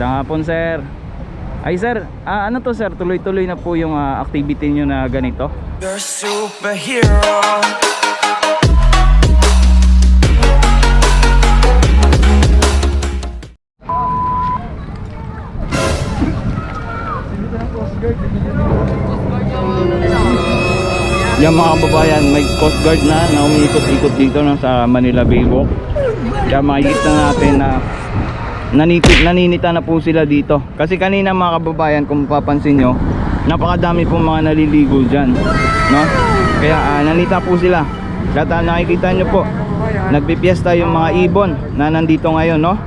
Magandang hapon, sir. Ay, sir, ah, ano to, sir? Tuloy-tuloy na po yung ah, activity nyo na ganito. You're a superhero. Yung mga kababayan, may coast guard na na umiikot-ikot dito no, sa Manila Bay Walk. Kaya makikita natin na nanipit, naninita na po sila dito. Kasi kanina mga kababayan, kung mapapansin nyo, napakadami pong mga naliligo dyan. No? Kaya ah, nanita po sila. Kaya ah, nakikita nyo po, nagpipiesta yung mga ibon na nandito ngayon. No?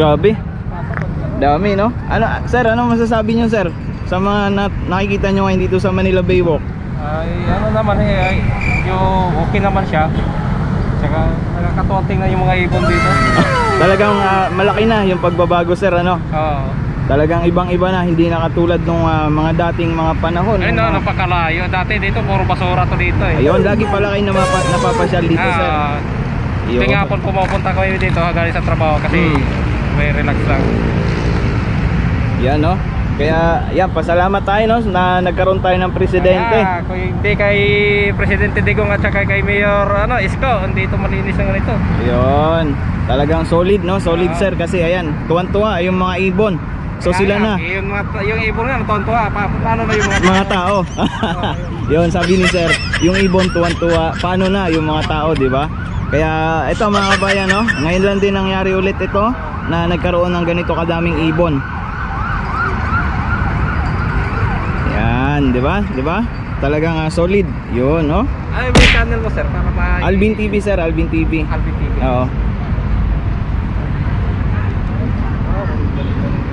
Grabe. Dami, no? Ano, sir, ano masasabi niyo, sir? Sa mga na- nakikita nyo ngayon dito sa Manila Bay Walk. Ay, ano naman eh, ay, yung okay naman siya. Tsaka nakakatuwa tingnan yung mga ibon dito. Talagang ah, malaki na yung pagbabago, sir, ano? Oo. Talagang ibang-iba na, hindi na katulad nung ah, mga dating mga panahon. Ay, no, mga- napakalayo. Dati dito, puro basura to dito eh. Ayun, lagi pala kayo namapa- napapasyal dito, sir. Ah. Tingnan po pumupunta kami dito galing sa trabaho kasi Hmm. may relax lang. Yan, no? Kaya, yan, pasalamat tayo, no? Na nagkaroon tayo ng presidente. Ah, kung hindi kay Presidente Digong at saka kay Mayor ano, Isko, hindi ito malinis ang ganito. Ayun. Talagang solid, no? Solid, Ah. sir. Kasi, ayan, tuwan-tuwa yung mga ibon. So, Kaya sila na. Yung, mga, yung ibon nga, tonto-tuwa. Pa, paano na yung mga mga tao. Yun, sabi ni sir, yung ibon tuwan-tuwa, paano na yung mga tao, di ba? Kaya ito mga kabayan, no? Ngayon lang din nangyari ulit ito na nagkaroon ng ganito kadaming ibon. Yan, di ba? Di ba? Talagang ah, solid. Yun, no? Ay, may channel mo sir para ma Alvin TV, sir, Alvin TV. Alvin TV. Oo.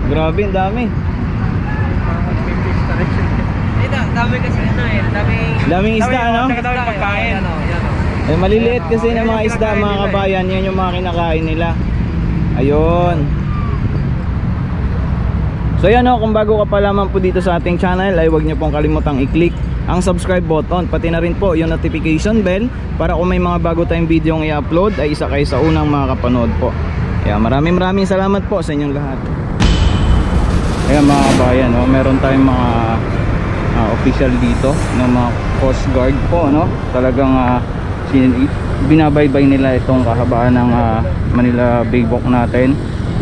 Grabe, ang dami. Ito, dami kasi ano eh, daming Daming isda, ano? Dami pagkain. Ano, yan oh. Eh, maliliit kasi ng mga isda mga kabayan, yan yung mga kinakain nila. Ayun. So yan o, kung bago ka pa lamang po dito sa ating channel ay huwag niyo pong kalimutang i-click ang subscribe button pati na rin po yung notification bell para kung may mga bago tayong video i-upload ay isa kayo sa unang makakapanood po. Kaya maraming maraming salamat po sa inyong lahat. Ayan mga kabayan, oh, meron tayong mga ah, official dito ng mga coast guard po no talagang sin- binabaybay nila itong kahabaan ng ah, Manila Bay Walk natin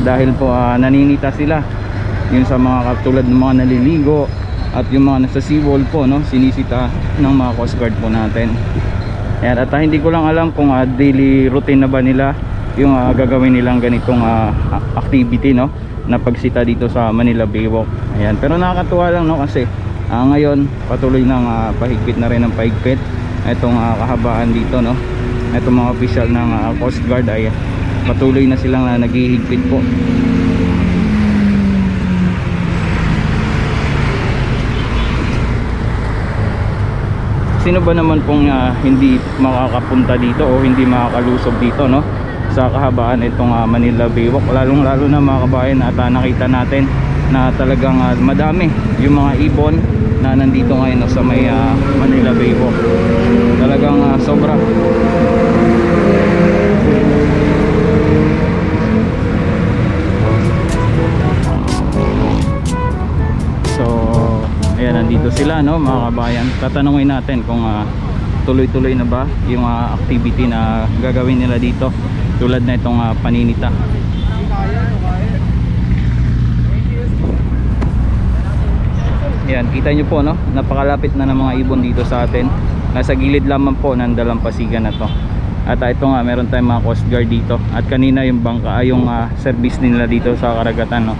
dahil po ah, naninita sila yun sa mga katulad ng mga naliligo at yung mga nasa seawall po no sinisita ng mga coast guard po natin Ayan, at ah, hindi ko lang alam kung ah, daily routine na ba nila yung ah, gagawin nilang ganitong ah, activity no na pagsita dito sa Manila Bay Walk. Ayan, pero nakakatuwa lang no kasi ah, ngayon patuloy nang ah, pahigpit na rin ng pahigpit itong ah, kahabaan dito no. Itong mga official ng ah, Coast Guard ay patuloy na silang uh, naghihigpit po. Sino ba naman pong ah, hindi makakapunta dito o hindi makakalusob dito no? Sa kahabaan itong ah, Manila Baywalk lalong lalo na mga kabayan at ah, nakita natin na talagang ah, madami yung mga ibon na nandito ngayon no, sa may ah, Manila Baywalk talagang ah, sobra ayan nandito sila no mga kabayan. Tatanungin natin kung ah, tuloy-tuloy na ba yung ah, activity na gagawin nila dito tulad na itong ah, paninita. Ayan, kita nyo po no, napakalapit na ng mga ibon dito sa atin. Nasa gilid lamang po ng dalampasigan na to. At ah, ito nga, meron tayong mga coast guard dito. At kanina yung bangka, ay yung ah, service nila dito sa karagatan no.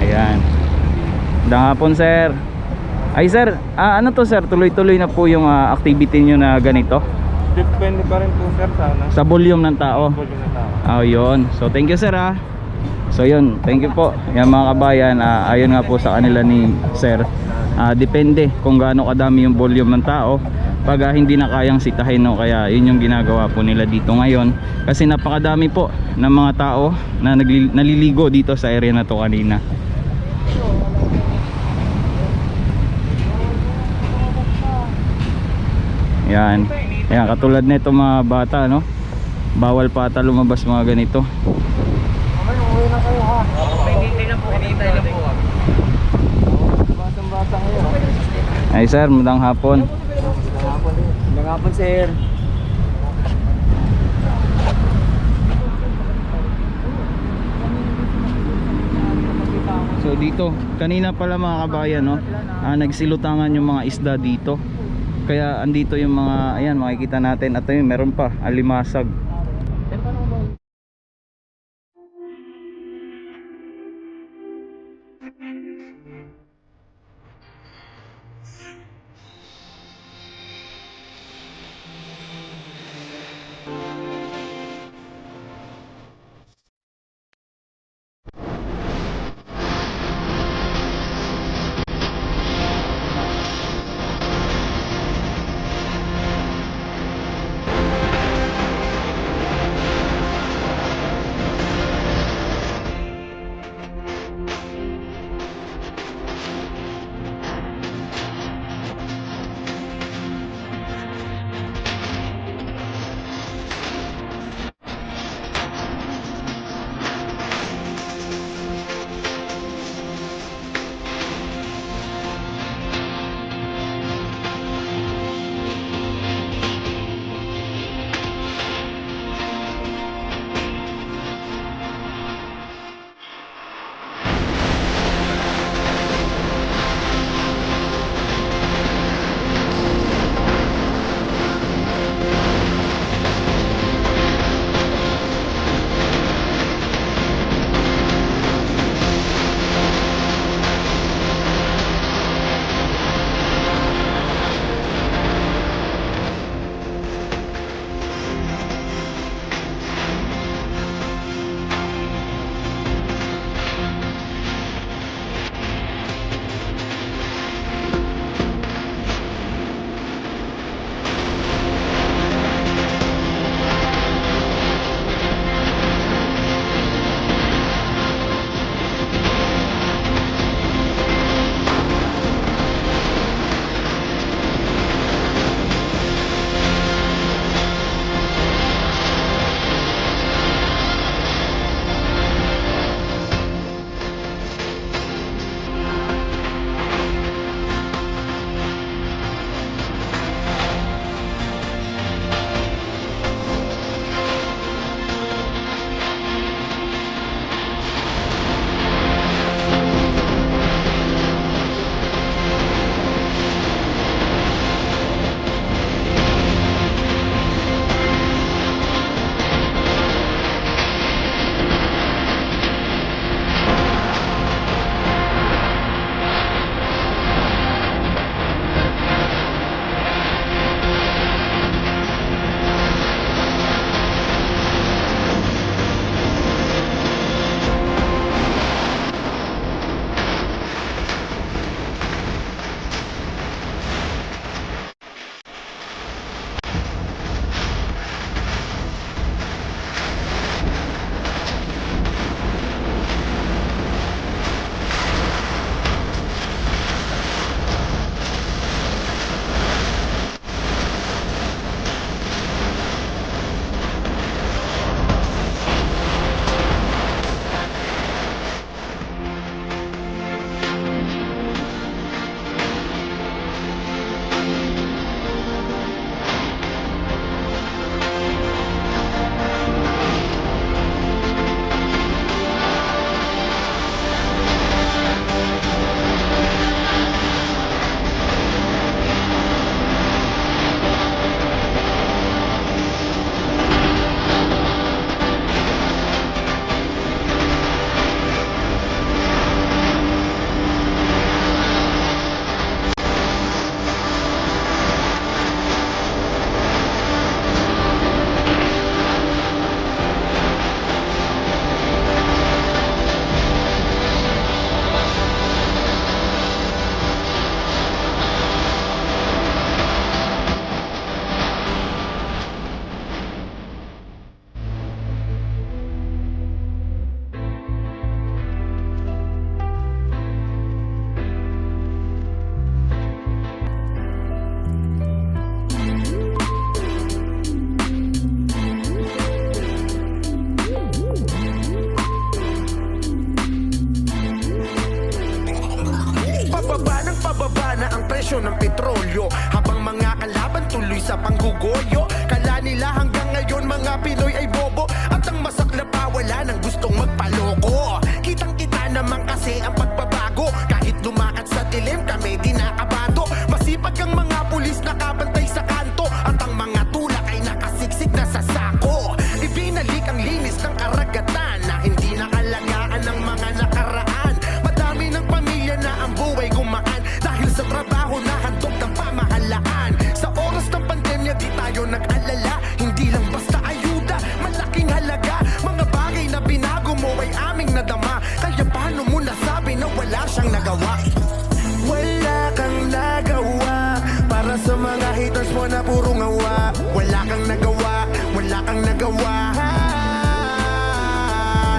Ayan. Magandang hapon sir Ay sir, ah, ano to sir? Tuloy-tuloy na po yung ah, activity nyo na ganito Depende pa rin po sir sana. Sa volume ng tao Volume na tao. Oh, yun. So, thank you sir ah. So, yun. Thank you po. Yan mga kabayan, ah, ayon nga po sa kanila ni sir. Ah, depende kung gaano kadami yung volume ng tao. Pag ah, hindi na kayang sitahin, no, kaya yun yung ginagawa po nila dito ngayon. Kasi napakadami po ng mga tao na naliligo dito sa area na to kanina. Yan. Yan, katulad nito mga bata, no? Bawal pa ata lumabas mga ganito. Ay sir, magandang hapon. Magandang hapon, sir. So dito, kanina pala mga kabayan, no? Ah, nagsilutangan yung mga isda dito. Kaya andito yung mga, ayan, makikita natin. At ayun, meron pa, alimasag. Masipag ang mga pulis nakabantay sa kanto. At ang mga tulak ay nakasiksik na sa sako. Ibinalik ang linis ng karagatan Na hindi nakalangaan ng mga nakaraan. Madami ng pamilya na ang buhay gumaan. Dahil sa trabaho na handog ng pamahalaan. Sa oras ng pandemya di tayo nag-alala. Hindi lang basta ayuda, malaking halaga. Mga bagay na binago mo ay aming nadama. Kaya paano mo nasabi na wala siyang nagawa? Na puro ngawa. Wala kang nagawa, wala kang nagawa.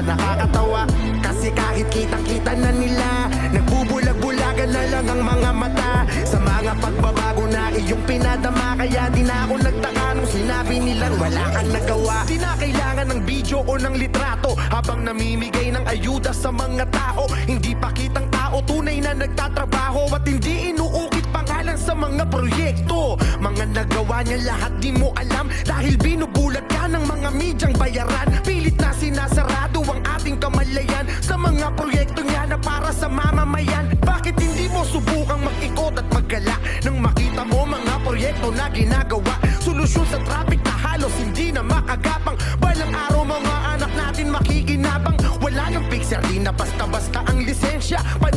Nakakatawa Kasi kahit kitang-kita na nila Nagbubulag-bulagan na lang ang mga mata. Sa mga pagbabago na iyong pinadama Kaya di na ako nagtaka nung sinabi nilang wala kang nagawa. Di na kailangan ng video o ng litrato Habang namimigay ng ayuda sa mga tao. Hindi pa kitang tao tunay na nagtatrabaho At hindi inuukit yan sa mga proyekto Mga nagawa niya lahat di mo alam. Dahil binubulag ka ng mga medyang bayaran. Pilit na sinasarado ang ating kamalayan. Sa mga proyekto niya na para sa mamamayan. Bakit hindi mo subukang mag-ikot at maggala? Nang makita mo mga proyekto na ginagawa. Solusyon sa traffic na halos hindi na maagapang. Balang araw mga anak natin makikinabang. Wala yung fixer di na basta-basta ang lisensya. Pan